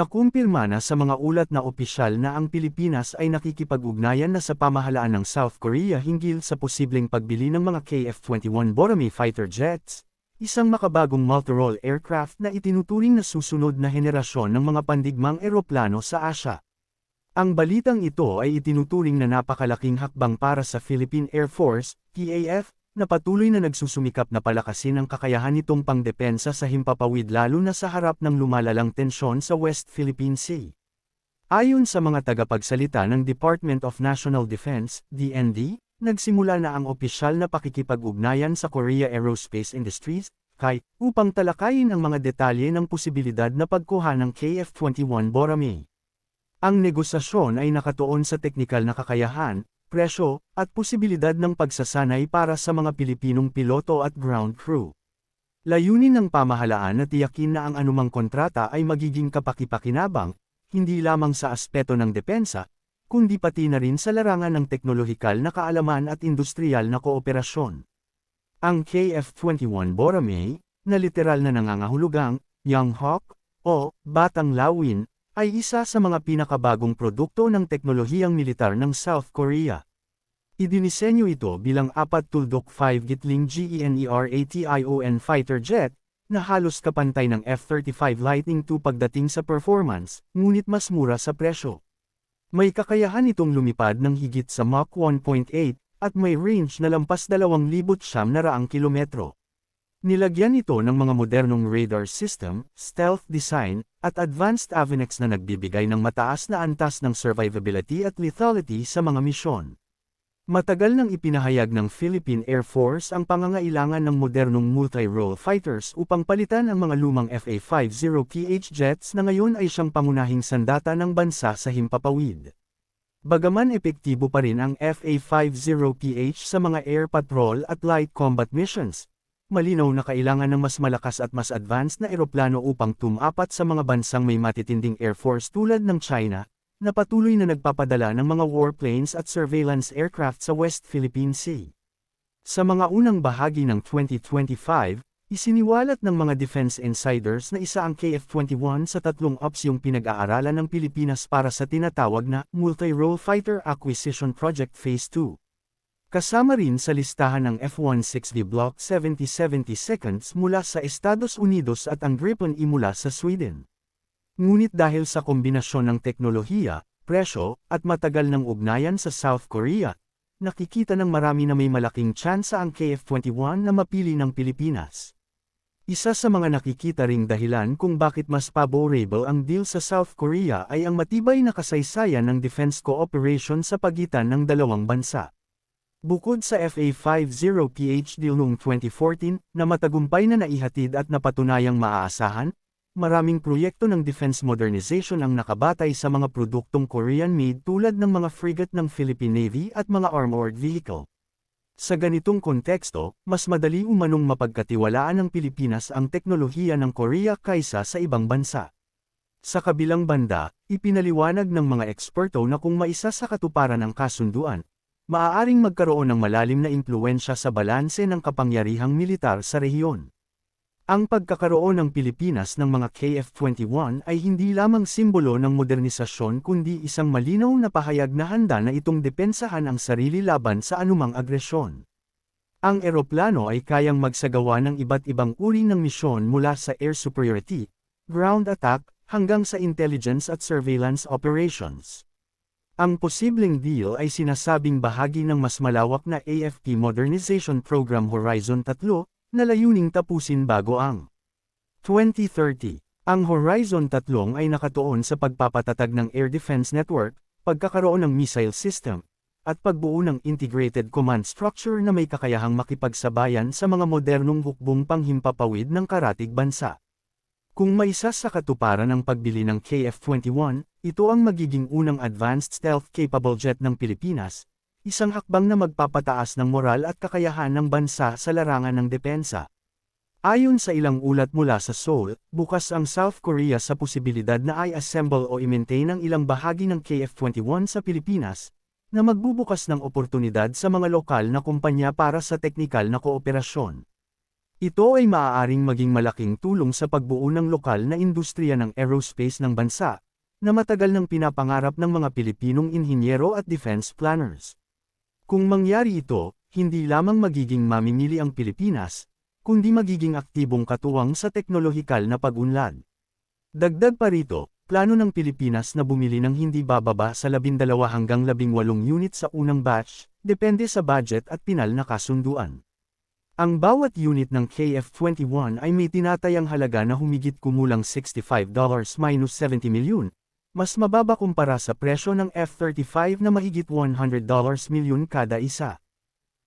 Nakumpirma na sa mga ulat na opisyal na ang Pilipinas ay nakikipag-ugnayan na sa pamahalaan ng South Korea hinggil sa posibleng pagbili ng mga KF-21 Borame fighter jets, isang makabagong multirole aircraft na itinuturing na susunod na henerasyon ng mga pandigmang eroplano sa Asya. Ang balitang ito ay itinuturing na napakalaking hakbang para sa Philippine Air Force, PAF, na patuloy na nagsusumikap na palakasin ang kakayahan nitong pangdepensa sa himpapawid lalo na sa harap ng lumalalang tensyon sa West Philippine Sea. Ayon sa mga tagapagsalita ng Department of National Defense, DND, nagsimula na ang opisyal na pakikipag-ugnayan sa Korea Aerospace Industries, KAI, upang talakayin ang mga detalye ng posibilidad na pagkuha ng KF-21 Borame. Ang negosasyon ay nakatuon sa teknikal na kakayahan, presyo, at posibilidad ng pagsasanay para sa mga Pilipinong piloto at ground crew. Layunin ng pamahalaan na tiyakin na ang anumang kontrata ay magiging kapakipakinabang, hindi lamang sa aspeto ng depensa, kundi pati na rin sa larangan ng teknolohikal na kaalaman at industrial na kooperasyon. Ang KF-21 Borame, na literal na nangangahulugang, Young Hawk, o Batang Lawin, ay isa sa mga pinakabagong produkto ng teknolohiyang militar ng South Korea. Idinisenyo ito bilang 4-tuldok 5 Gitling GENERATION fighter jet, na halos kapantay ng F-35 Lightning II pagdating sa performance, ngunit mas mura sa presyo. May kakayahan itong lumipad ng higit sa Mach 1.8, at may range na lampas 2,000 na raang kilometro. Nilagyan ito ng mga modernong radar system, stealth design, at advanced avionics na nagbibigay ng mataas na antas ng survivability at lethality sa mga misyon. Matagal nang ipinahayag ng Philippine Air Force ang pangangailangan ng modernong multi-role fighters upang palitan ang mga lumang FA-50PH jets na ngayon ay siyang pangunahing sandata ng bansa sa himpapawid. Bagaman epektibo pa rin ang FA-50PH sa mga air patrol at light combat missions, malinaw na kailangan ng mas malakas at mas advanced na eroplano upang tumapat sa mga bansang may matitinding air force tulad ng China, na patuloy na nagpapadala ng mga warplanes at surveillance aircraft sa West Philippine Sea. Sa mga unang bahagi ng 2025, isiniwalat ng mga defense insiders na isa ang KF-21 sa tatlong ops yung pinag-aaralan ng Pilipinas para sa tinatawag na Multi-Role Fighter Acquisition Project Phase 2. Kasama rin sa listahan ng F-160 Block 7070 seconds mula sa Estados Unidos at ang Gripen E mula sa Sweden. Ngunit dahil sa kombinasyon ng teknolohiya, presyo, at matagal ng ugnayan sa South Korea, nakikita ng marami na may malaking tsansa ang KF-21 na mapili ng Pilipinas. Isa sa mga nakikita ring dahilan kung bakit mas favorable ang deal sa South Korea ay ang matibay na kasaysayan ng defense cooperation sa pagitan ng dalawang bansa. Bukod sa FA50 PhD noong 2014 na matagumpay na naihatid at napatunayang maaasahan, maraming proyekto ng defense modernization ang nakabatay sa mga produktong Korean-made tulad ng mga frigate ng Philippine Navy at mga armored vehicle. Sa ganitong konteksto, mas madali umanong mapagkatiwalaan ng Pilipinas ang teknolohiya ng Korea kaysa sa ibang bansa. Sa kabilang banda, ipinaliwanag ng mga eksperto na kung maisa sa katuparan ang kasunduan, maaaring magkaroon ng malalim na impluensya sa balanse ng kapangyarihang militar sa rehiyon. Ang pagkakaroon ng Pilipinas ng mga KF-21 ay hindi lamang simbolo ng modernisasyon kundi isang malinaw na pahayag na handa na itong depensahan ang sarili laban sa anumang agresyon. Ang eroplano ay kayang magsagawa ng iba't ibang uri ng misyon mula sa air superiority, ground attack, hanggang sa intelligence at surveillance operations. Ang posibleng deal ay sinasabing bahagi ng mas malawak na AFP Modernization Program Horizon 3, na layuning tapusin bago ang 2030. Ang Horizon 3 ay nakatuon sa pagpapatatag ng Air Defense Network, pagkakaroon ng missile system, at pagbuo ng integrated command structure na may kakayahang makipagsabayan sa mga modernong hukbong panghimpapawid ng karatig bansa. Kung maisa sa katuparan ang pagbili ng KF-21, ito ang magiging unang advanced stealth-capable jet ng Pilipinas, isang hakbang na magpapataas ng moral at kakayahan ng bansa sa larangan ng depensa. Ayon sa ilang ulat mula sa Seoul, bukas ang South Korea sa posibilidad na i-assemble o i-maintain ang ilang bahagi ng KF-21 sa Pilipinas, na magbubukas ng oportunidad sa mga lokal na kumpanya para sa teknikal na kooperasyon. Ito ay maaaring maging malaking tulong sa pagbuo ng lokal na industriya ng aerospace ng bansa, na matagal nang pinapangarap ng mga Pilipinong inhinyero at defense planners. Kung mangyari ito, hindi lamang magiging mamimili ang Pilipinas, kundi magiging aktibong katuwang sa teknolohikal na pag-unlad. Dagdag pa rito, plano ng Pilipinas na bumili ng hindi bababa sa 12 hanggang 18 unit sa unang batch, depende sa budget at pinal na kasunduan. Ang bawat unit ng KF-21 ay may tinatayang halaga na humigit kumulang $65 minus 70 milyon, mas mababa kumpara sa presyo ng F-35 na mahigit $100 milyon kada isa.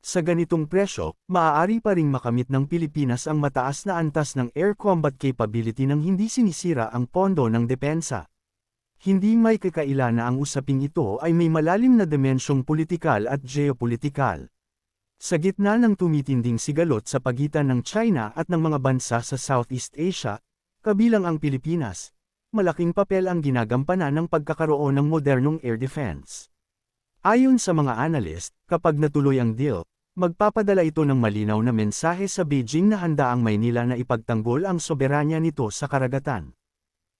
Sa ganitong presyo, maaari pa ring makamit ng Pilipinas ang mataas na antas ng air combat capability nang hindi sinisira ang pondo ng depensa. Hindi may kakaila na ang usaping ito ay may malalim na dimensyong politikal at geopolitikal. Sa gitna ng tumitinding sigalot sa pagitan ng China at ng mga bansa sa Southeast Asia, kabilang ang Pilipinas, malaking papel ang ginagampanan ng pagkakaroon ng modernong air defense. Ayon sa mga analyst, kapag natuloy ang deal, magpapadala ito ng malinaw na mensahe sa Beijing na handa ang Maynila na ipagtanggol ang soberanya nito sa karagatan.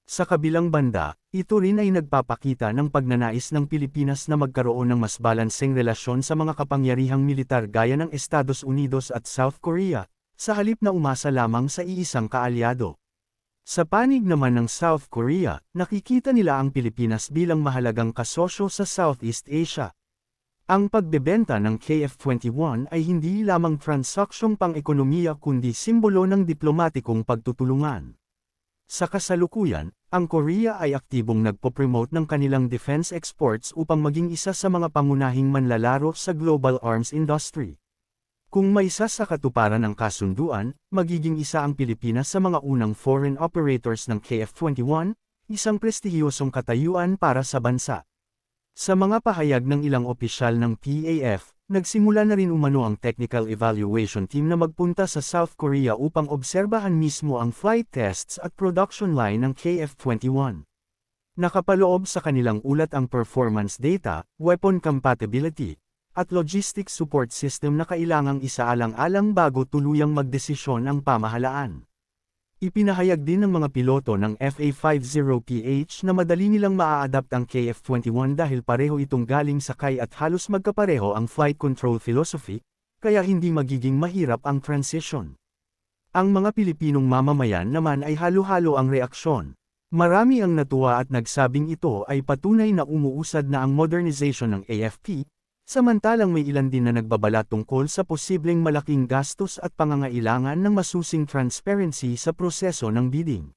Sa kabilang banda, ito rin ay nagpapakita ng pagnanais ng Pilipinas na magkaroon ng mas balanseng relasyon sa mga kapangyarihang militar gaya ng Estados Unidos at South Korea, sa halip na umasa lamang sa iisang kaalyado. Sa panig naman ng South Korea, nakikita nila ang Pilipinas bilang mahalagang kasosyo sa Southeast Asia. Ang pagbebenta ng KF-21 ay hindi lamang transaksyong pang-ekonomiya kundi simbolo ng diplomatikong pagtutulungan. Sa kasalukuyan, ang Korea ay aktibong nagpo-promote ng kanilang defense exports upang maging isa sa mga pangunahing manlalaro sa global arms industry. Kung may isa sa katuparan ng kasunduan, magiging isa ang Pilipinas sa mga unang foreign operators ng KF-21, isang prestihiyosong katayuan para sa bansa. Sa mga pahayag ng ilang opisyal ng PAF, nagsimula na rin umano ang technical evaluation team na magpunta sa South Korea upang obserbahan mismo ang flight tests at production line ng KF-21. Nakapaloob sa kanilang ulat ang performance data, weapon compatibility, at logistics support system na kailangang isaalang-alang bago tuluyang magdesisyon ang pamahalaan. Ipinahayag din ng mga piloto ng FA-50PH na madali nilang maa-adapt ang KF-21 dahil pareho itong galing sakay at halos magkapareho ang flight control philosophy, kaya hindi magiging mahirap ang transition. Ang mga Pilipinong mamamayan naman ay halo-halo ang reaksyon. Marami ang natuwa at nagsabing ito ay patunay na umuusad na ang modernization ng AFP, Samantalang may ilan din na nagbabala tungkol sa posibleng malaking gastos at pangangailangan ng masusing transparency sa proseso ng bidding.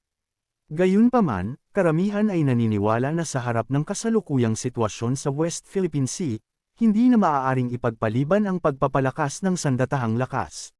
Gayunpaman, karamihan ay naniniwala na sa harap ng kasalukuyang sitwasyon sa West Philippine Sea, hindi na maaaring ipagpaliban ang pagpapalakas ng sandatahang lakas.